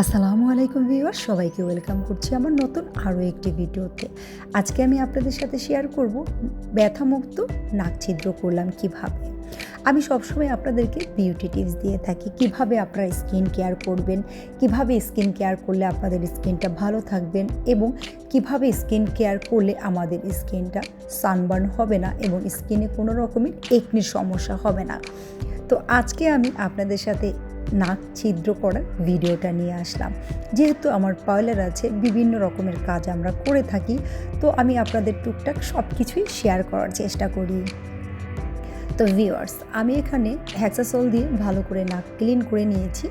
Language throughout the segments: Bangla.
আসসালামু আলাইকুম ভিউয়ার, সবাইকে ওয়েলকাম করছি আমার নতুন আরও একটি ভিডিওতে। আজকে আমি আপনাদের সাথে শেয়ার করব ব্যথামুক্ত নাক ছিদ্র করলাম কীভাবে। আমি সবসময় আপনাদেরকে বিউটি টিপস দিয়ে থাকি, কীভাবে আপনারা স্কিন কেয়ার করবেন, কীভাবে স্কিন কেয়ার করলে আপনাদের স্কিনটা ভালো থাকবেন এবং কীভাবে স্কিন কেয়ার করলে আমাদের স্কিনটা সানবার্ন হবে না এবং স্কিনে কোনো রকমের একনির সমস্যা হবে না। তো আজকে আমি আপনাদের সাথে নাক ছিদ্র করার ভিডিওটা নিয়ে আসলাম। যেহেতু আমার পার্লার আছে, বিভিন্ন রকমের কাজ আমরা করে থাকি, তো আমি আপনাদের টুকটাক সব কিছুই শেয়ার করার চেষ্টা করি। তো ভিউয়ার্স আমি এখানে হ্যাক্সাসল দিয়ে ভালো করে নাক ক্লিন করে নিয়েছি।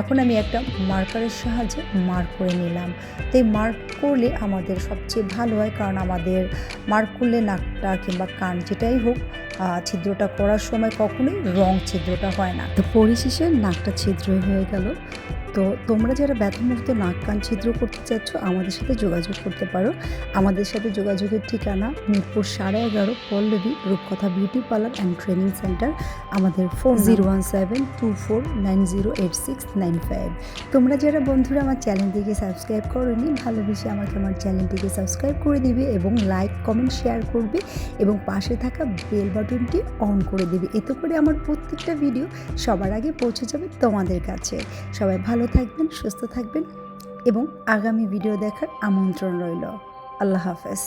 এখন আমি একটা মার্কারের সাহায্যে মার্ক করে নিলাম। তো এই মার্ক করলে আমাদের সবচেয়ে ভালো হয়, কারণ আমাদের মার্ক করলে নাকটা কিংবা কান যেটাই হোক ছিদ্রটা করার সময় কখনোই রং ছিদ্রটা হয় না। তো পরিশেষে নাকটা ছিদ্র হয়ে গেল। তো তোমরা যারা ব্যথামুক্ত নাক কান ছিদ্র করতে চাচ্ছ আমাদের সাথে যোগাযোগ করতে পারো। আমাদের সাথে যোগাযোগের ঠিকানা মিরপুর সাড়ে এগারো Pallabi Rupkotha beauty parlour and training centre. আমাদের four zero one seven two four nine zero eight six nine five. তোমরা যারা বন্ধুরা আমার চ্যানেলটিকে সাবস্ক্রাইব করোনি ভালোবেসে আমাকে আমার চ্যানেলটিকে সাবস্ক্রাইব করে দিবে এবং লাইক কমেন্ট শেয়ার করবে এবং পাশে থাকা বেল বাটনটি অন করে দেবে। এতে করে আমার প্রত্যেকটা ভিডিও সবার আগে পৌঁছে যাবে তোমাদের কাছে। সবাই ভালো থাকবেন সুস্থ থাকবেন এবং আগামী ভিডিও দেখার আমন্ত্রণ রইল। আল্লাহ হাফেজ।